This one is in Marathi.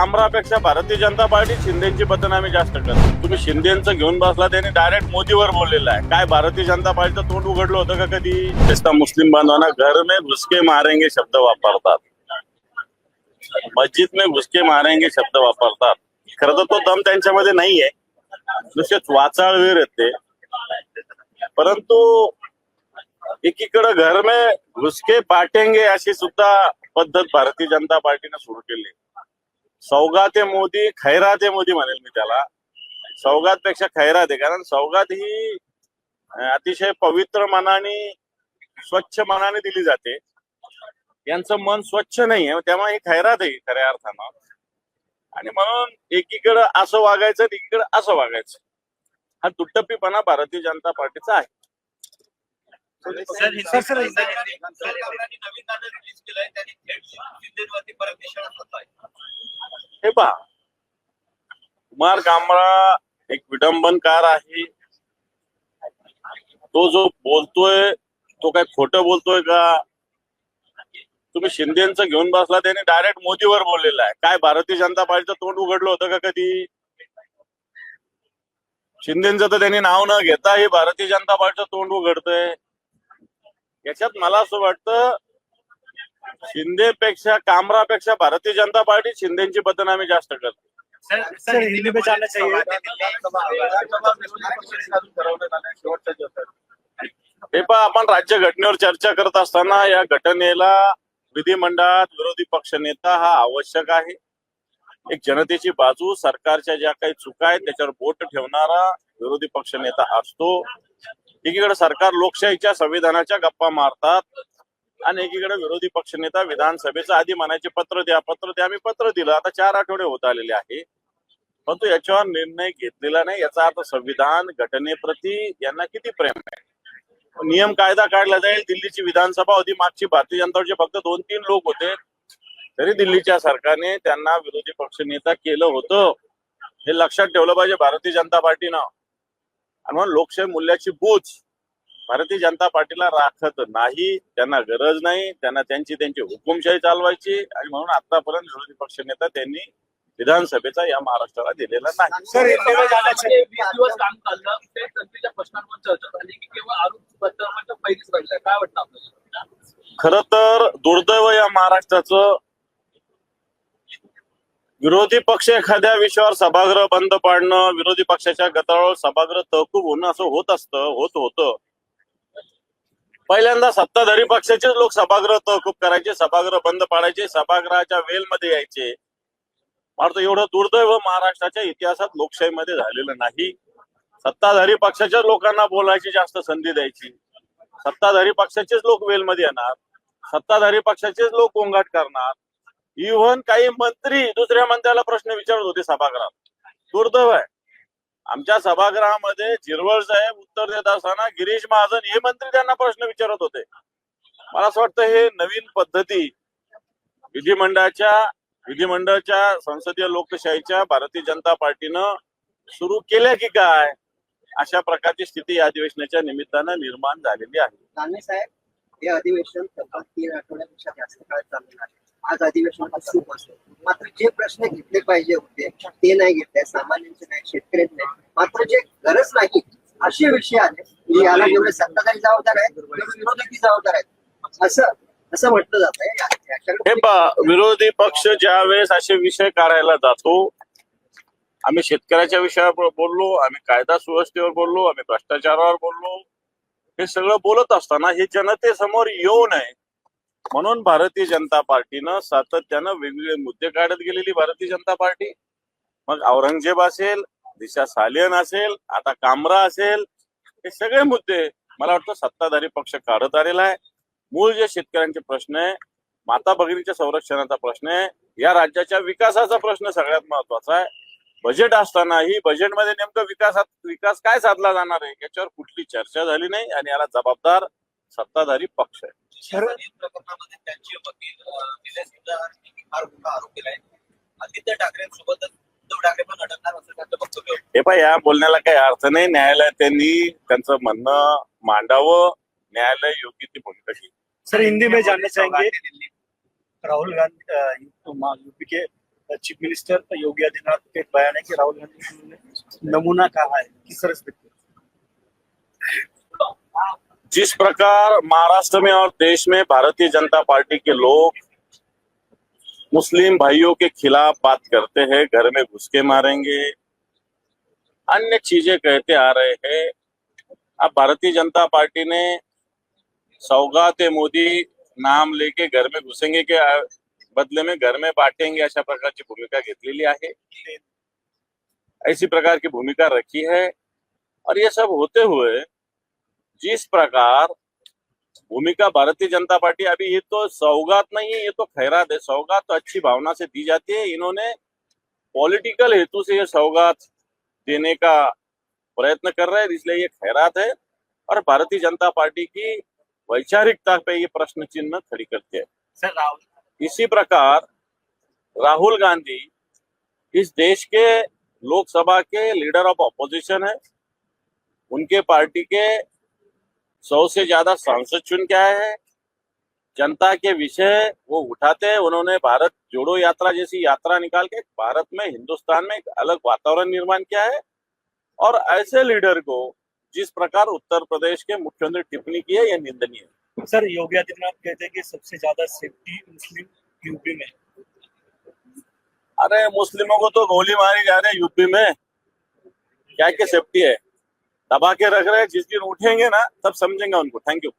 आमरापेक्षा भारतीय जनता पार्टी शिंदेची बदनामी जास्त करते. तुम्ही शिंदेचं घेऊन बसला त्यांनी डायरेक्ट मोदीवर बोललेला आहे. काय भारतीय जनता पार्टीचं तोंड उघडलं होतं का कधी? नुसता मुस्लिम बांधवांना घर में घुसके मारेंगे शब्द वापरतात. मस्जिद में घुसके मारेंगे शब्द वापरतात. खरं तर तो दम त्यांच्यामध्ये नाहीये. नुसतेच वाचाळवीर आहेत येते. परंतु एकीकडे घर में घुसके पाटेंगे अशी सुद्धा पद्धत भारतीय जनता पार्टीने सुरू केली. सौगाते मोदी खैराते मोदी म्हणेल मी त्याला सौगात पेक्षा खैरात आहे कारण सौगात ही अतिशय पवित्र मनाने स्वच्छ मनाने दिली जाते यांचं मन स्वच्छ नाही आहे त्यामुळे ही खैरात आहे खऱ्या अर्थानं आणि म्हणून एकीकडं असं वागायचं आणि एकीकडं असं वागायचं हा दुट्टप्पीपणा भारतीय जनता पार्टीचा आहे हे पहा. कुमार कांबळा एक विडंबनकार आहे. तो जो बोलतोय तो काय खोटं बोलतोय का? तुम्ही शिंदेचं घेऊन बसला त्याने डायरेक्ट मोदीवर बोललेला आहे. काय भारतीय जनता पार्टीचं तोंड उघडलं होतं का कधी? शिंदेचं तर त्यांनी नाव न घेता हे भारतीय जनता पार्टीचं तोंड उघडतंय. याच्यात मला असं वाटतं शिंदेपेक्षा कामरापेक्षा भारतीय जनता पार्टी शिंदेची बदनामी जास्त करते. सर सर, हिंदी में जानना चाहिए। हे पहा आपण राज्य घटनेवर चर्चा करत असताना या घटनेला विधिमंडळात विरोधी पक्षनेता हा आवश्यक आहे. एक जनतेची बाजू सरकारच्या ज्या काही चुका आहेत त्याच्यावर बोट ठेवणारा विरोधी पक्षनेता असतो. एकीकडे सरकार लोकशाहीच्या संविधानाच्या गप्पा मारतात आणि एकीकडे विरोधी पक्षनेता विधानसभेचं आधी म्हणायचे पत्र द्या पत्र द्या आम्ही पत्र दिलं. आता चार आठवडे होत आलेले आहे. परंतु याच्यावर निर्णय घेतलेला नाही. याचा अर्थ संविधान घटनेप्रती यांना किती प्रेम आहे? नियम कायदा काढला जाईल. दिल्लीची विधानसभा होती. मागची भारतीय जनताचे फक्त दोन तीन लोक होते. तरी दिल्लीच्या सरकारने त्यांना विरोधी पक्षनेता केलं होतं. हे लक्षात ठेवलं पाहिजे भारतीय जनता पार्टीनं. आणि म्हणून लोकशाही मूल्याची बूच भारतीय जनता पार्टीला राखत नाही त्यांना गरज नाही त्यांना त्यांची त्यांची हुकुमशाही चालवायची आणि म्हणून आतापर्यंत विरोधी पक्षनेता त्यांनी विधानसभेचा या महाराष्ट्राला दिलेला नाही. खर तर दुर्दैव या महाराष्ट्राचं विरोधी पक्ष एखाद्या विषयावर सभागृह बंद पाडणं विरोधी पक्षाच्या गतावर सभागृह तहकूब होणं असं होत असतं होत होतं. पहिल्यांदा सत्ताधारी पक्षाचेच लोक सभागृह तहकूब करायचे सभागृह बंद पाडायचे सभागृहाच्या वेलमध्ये यायचे. मात्र एवढं दुर्दैव महाराष्ट्राच्या इतिहासात लोकशाहीमध्ये झालेलं नाही. सत्ताधारी पक्षाच्याच लोकांना बोलायची जास्त संधी द्यायची. सत्ताधारी पक्षाचेच लोक वेलमध्ये येणार. सत्ताधारी पक्षाचेच लोक गोंगाट करणार. इव्हन काही मंत्री दुसऱ्या मंत्र्याला प्रश्न विचारत होते सभागृहात. दुर्दैव आहे. आमच्या सभागृहामध्ये झिरवळ साहेब उत्तर देत असताना गिरीश महाजन हे मंत्री त्यांना प्रश्न विचारत होते. मला असं वाटतं हे नवीन पद्धती विधिमंडळाच्या विधिमंडळाच्या संसदीय लोकशाहीच्या भारतीय जनता पार्टीनं सुरू केल्या की काय? अशा प्रकारची स्थिती या अधिवेशनाच्या निमित्तानं निर्माण झालेली आहे. साहेब हे अधिवेशन तीन आठवड्यापेक्षा जास्त काळ चाललेलं आहे. आज अधिवेशनाचा सुरू असतो. मात्र जे प्रश्न घेतले पाहिजे होते ते नाही घेतले सामान्यांचे नाही शेतकऱ्यांचे नाही. मात्र जे गरज नाही असे विषय आले म्हणजे याला जेवढे सत्ताधारी जबाबदार आहेत तेवढे विरोधकी जबाबदार आहेत. असं असं म्हटलं जात हे विरोधी पक्ष ज्या वेळेस असे विषय काढायला जातो आम्ही शेतकऱ्याच्या विषयावर बोललो आम्ही कायदा सुव्यवस्थेवर बोललो आम्ही भ्रष्टाचारावर बोललो हे सगळं बोलत असताना हे जनतेसमोर येऊ नये. म्हणून भारतीय जनता पार्टीनं सातत्यानं वेगवेगळे मुद्दे काढत गेलेली भारतीय जनता पार्टी. मग औरंगजेब असेल दिशा सालियन असेल आता कामरा असेल हे सगळे मुद्दे मला वाटतं सत्ताधारी पक्ष काढत आलेला आहे. मूळ जे शेतकऱ्यांचे प्रश्न आहे माता भगिनीच्या संरक्षणाचा प्रश्न आहे या राज्याच्या विकासाचा प्रश्न सगळ्यात महत्त्वाचा आहे. बजेट असतानाही बजेटमध्ये नेमकं विकासात विकास काय साधला जाणार आहे याच्यावर कुठली चर्चा झाली नाही आणि याला जबाबदार सत्ताधारी पक्ष आहे. प्रकरणामध्ये त्यांचे वकील ठाकरेंसोबतच उद्धव ठाकरे पण अडकणार असं त्यांचं वक्तव्य होतं. हे पाय या बोलण्याला काही अर्थ नाही. न्यायालयात त्यांनी त्यांचं म्हणणं मांडावं. न्यायालय योग्य ती भूमिका घेईल. सर हिंदी में जानना चाहेंगे राहुल गांधी यूपी के चीफ मिनिस्टर योगी आदित्यनाथ का बयान है कि राहुल गांधी ने नमूना कहा है? किस तरह से? जिस प्रकार महाराष्ट्र में और देश में भारतीय जनता पार्टी के लोग मुस्लिम भाइयों के खिलाफ बात करते हैं, घर में घुस के मारेंगे, अन्य चीज़ें कहते आ रहे हैं। अब भारतीय जनता पार्टी ने सौगात मोदी नाम लेके घर में घुसेंगे के बदले में घर में बांटेंगे अशा प्रकारची भूमिका घेतलेली आहे ऐसी प्रकार की भूमिका रखी है। और ये सब होते हुए जिस प्रकार भूमिका भारतीय जनता पार्टी अभी ये तो सौगात नहीं है ये तो खैरात है। सौगात तो अच्छी भावना से दी जाती है। इन्होंने पॉलिटिकल हेतु से ये सौगात देने का प्रयत्न कर रहे हैं इसलिए ये खैरात है। और भारतीय जनता पार्टी की वैचारिकता पे ये प्रश्न चिन्ह खड़ी करते हैं। सर राहुल इसी प्रकार राहुल गांधी इस देश के लोकसभा के लीडर ऑफ़ अपोजिशन है। उनके पार्टी के सौ से ज़्यादा सांसद चुन के आए हैं। जनता के विषय वो उठाते हैं। उन्होंने भारत जोड़ो यात्रा जैसी यात्रा निकाल के भारत में हिंदुस्तान में एक अलग वातावरण निर्माण किया है। और ऐसे लीडर को जिस प्रकार उत्तर प्रदेश के मुख्यमंत्री टिप्पणी की है यह निंदनीय है। सर योगी आदित्यनाथ कहते हैं कि सबसे ज़्यादा सेफ्टी मुस्लिम यूपी में अरे मुस्लिमों को तो गोली मारी जा रही है यूपी में। क्या क्या सेफ्टी है? दबा के रख रहे हैं जिस दिन उठेंगे ना तब समझेंगे उनको। Thank you